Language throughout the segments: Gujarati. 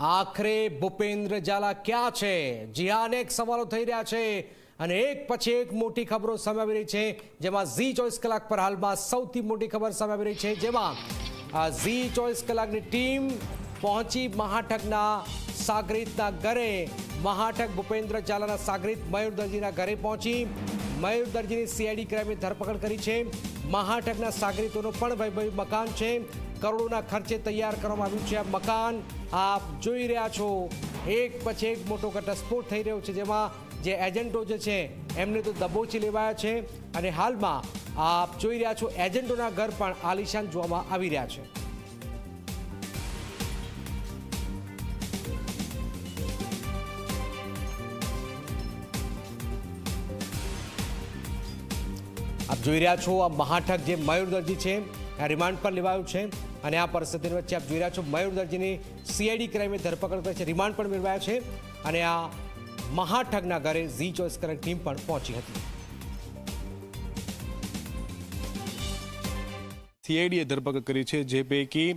આખરે ભૂપેન્દ્ર ઝાલા ક્યાં છે? જી હા અનેક સવાલો થઈ રહ્યા છે અને એક પછી એક મોટી ખબરો સામે આવી રહી છે. જેમાં ઝી ચોવીસ કલાક પર હાલમાં સૌથી મોટી ખબર સામે આવી રહી છે. જેમાં ઝી ચોવીસ કલાકની ટીમ પહોંચી મહાઠકના સાગરીતના ઘરે. મહાઠક ભૂપેન્દ્ર ઝાલાના સાગરીત મયુર દરજીના ઘરે પહોંચી. મયુર દરજીની સીઆઈડી ક્રાઇમે ધરપકડ કરી છે. મહાઠગના સાગરીતોનું પણ વૈભવી મકાન છે. કરોડોના ખર્ચે તૈયાર કરવામાં આવ્યું છે આ મકાન. આપ જોઈ રહ્યા છો. એક પછી એક મોટો ઘટસ્ફોટ થઈ રહ્યો છે, જેમાં જે એજન્ટો જે છે, એમને તો દબોચી લેવાયા છે. અને હાલમાં આપ જોઈ રહ્યા છો, એજન્ટોના ઘર પણ આલિશાન જોવામાં આવી રહ્યા છે. જોઈ રહ્યા છો, આ મહાઠગ જે મયુર દરજી છે આ રિમાન્ડ પર લેવાયું છે અને આ પરિસ્થિતિની વચ્ચે આપ જોઈ રહ્યા છો, મયુર દરજીની સીઆઈડી ક્રાઇમે ધરપકડ કરી છે રિમાન્ડ પણ મેળવાયા છે અને આ મહાઠગના ઘરે ઝી ચોઈસ કરંટ ટીમ પણ પહોંચી હતી. સીઆઈડીએ ધરપકડ કરી છે, જે પૈકી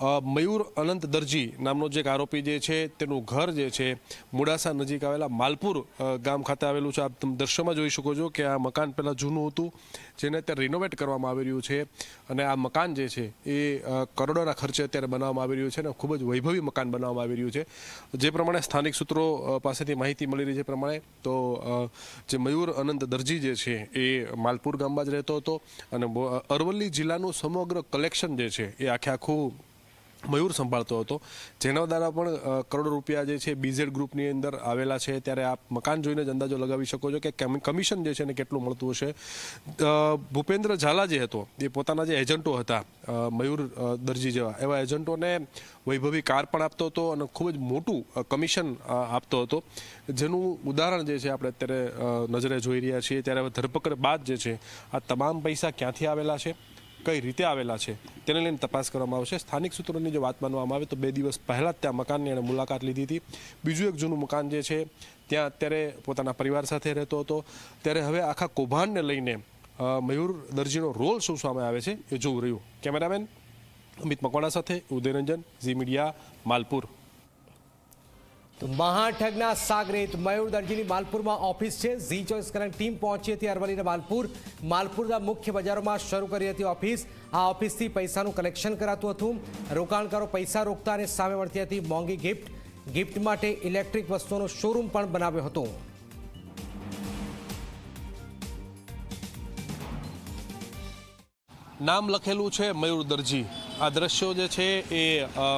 મયુર અનંત દરજી નામનો જે એક આરોપી જે છે, તેનું ઘર જે છે, મોડાસા નજીક આવેલા માલપુર ગામ ખાતે આવેલું છે. આપ દ્રશ્યમાં જોઈ શકો છો કે આ મકાન પહેલાં જૂનું હતું, જેને અત્યારે રિનોવેટ કરવામાં આવી રહ્યું છે. અને આ મકાન જે છે, એ કરોડોના ખર્ચે અત્યારે બનાવવામાં આવી રહ્યું છે અને ખૂબ જ વૈભવી મકાન બનાવવામાં આવી રહ્યું છે. જે પ્રમાણે સ્થાનિક સૂત્રો પાસેથી માહિતી મળી રહી છે પ્રમાણે, તો જે મયુર અનંત દરજી જે છે, એ માલપુર ગામમાં જ રહેતો હતો. અને અરવલ્લી જિલ્લાનું સમગ્ર કલેક્શન જે છે, એ આખે આખું મયુર સંભાળતો હતો. જેના દ્વારા પણ કરોડો રૂપિયા જે છે બીઝેડ ગ્રુપની અંદર આવેલા છે. ત્યારે આપ મકાન જોઈને જ અંદાજો લગાવી શકો છો કે કેમ- કમિશન જે છે ને કેટલું મળતું હશે. ભૂપેન્દ્ર ઝાલા જે હતો, એ પોતાના જે એજન્ટો હતા મયુર દરજી જેવા, એવા એજન્ટોને વૈભવી કાર પણ આપતો હતો અને ખૂબ જ મોટું કમિશન આપતો હતો. જેનું ઉદાહરણ જે છે આપણે અત્યારે નજરે જોઈ રહ્યા છીએ. ત્યારે ધરપકડ બાદ જે છે, આ તમામ પૈસા ક્યાંથી આવેલા છે? કઈ રીતે આવેલા છે તેને લઈને તપાસ કરવામાં આવશે. સ્થાનિક સૂત્રોની જો વાત માનવામાં આવે તો બે દિવસ પહેલાં જ ત્યાં મકાનની એણે મુલાકાત લીધી હતી. બીજું એક જૂનું મકાન જે છે, ત્યાં અત્યારે પોતાના પરિવાર સાથે રહેતો હતો. ત્યારે હવે આખા કૌભાંડને લઈને મયુર દરજીનો રોલ શું સામે આવે છે એ જોવું રહ્યું. કેમેરામેન અમિત મકવાણા સાથે ઉદયરંજન ઝી મીડિયા, માલપુર. મહાઠગના સાગરીત મયુર દરજીની માલપુરમાં ઓફિસ છે. ઝી ચોઈસ કરંટ ટીમ પહોંચી હતી અરવલ્લીના માલપુર. માલપુરના મુખ્ય બજારોમાં શરૂ કરી હતી ઓફિસ. આ ઓફિસથી પૈસાનું કલેક્શન કરાતું હતું. રોકાણકારો પૈસા રોકતા અને સામે મળતી હતી મોંઘી ગિફ્ટ. ગિફ્ટ માટે ઇલેક્ટ્રિક વસ્તુઓનો શોરૂમ પણ બનાવ્યો હતો. નામ લખેલું છે મયુર દરજી આ દ્રશ્યો જે છે એ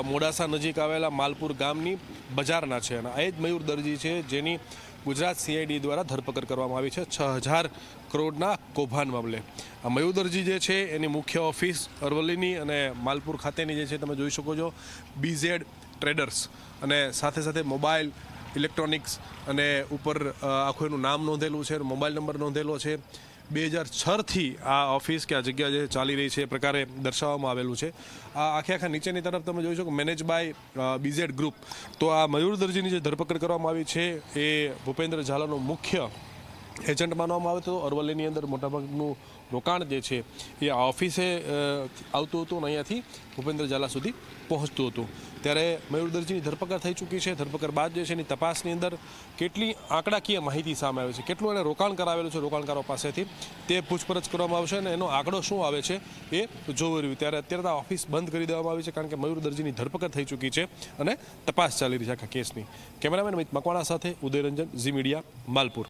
મોડાસા નજીક આવેલા માલપુર ગામની બજારના છે અને એ જ મયુર દરજી છે જેની ગુજરાત સીઆઈડી દ્વારા ધરપકડ કરવામાં આવી છે છ હજાર કરોડના કૌભાંડ મામલે. આ મયુર દરજી જે છે એની મુખ્ય ઓફિસ અરવલ્લીની અને માલપુર ખાતેની જે છે તમે જોઈ શકો છો બીઝેડ ટ્રેડર્સ અને સાથે સાથે મોબાઈલ, ઇલેક્ટ્રોનિક્સ અને ઉપર આખું એનું નામ નોંધેલું છે, મોબાઈલ નંબર નોંધેલો છે. બે હજાર છથી આ ઓફિસ કે આ જગ્યા જે ચાલી રહી છે એ પ્રકારે દર્શાવવામાં આવેલું છે. આ આખે આખા નીચેની તરફ તમે જોઈ શકો મેનેજ બાય બીઝેડ ગ્રુપ તો આ મયુર દરજીની જે ધરપકડ કરવામાં આવી છે એ ભૂપેન્દ્ર ઝાલાનો મુખ્ય એજન્ટ માનવામાં આવે તો અરવલ્લીની અંદર મોટાભાગનું રોકાણ જે છે એ આ ઓફિસે આવતું હતું અને અહીંયાથી ભૂપેન્દ્ર ઝાલા સુધી પહોંચતું હતું. ત્યારે મયુર દરજીની ધરપકડ થઈ ચૂકી છે. ધરપકડ બાદ જે છે એની તપાસની અંદર કેટલી આંકડાકીય માહિતી સામે આવે છે, કેટલું એને રોકાણ કરાવેલું છે, રોકાણકારો પાસેથી તે પૂછપરછ કરવામાં આવશે અને એનો આંકડો શું આવે છે એ જોવું રહ્યું. ત્યારે અત્યારે આ ઓફિસ બંધ કરી દેવામાં આવી છે કારણ કે મયુર દરજીની ધરપકડ થઈ ચૂકી છે અને તપાસ ચાલી રહી છે આખા કેસની. કેમેરામેન અમિત મકવાણા સાથે ઉદયરંજન, ઝી મીડિયા, માલપુર.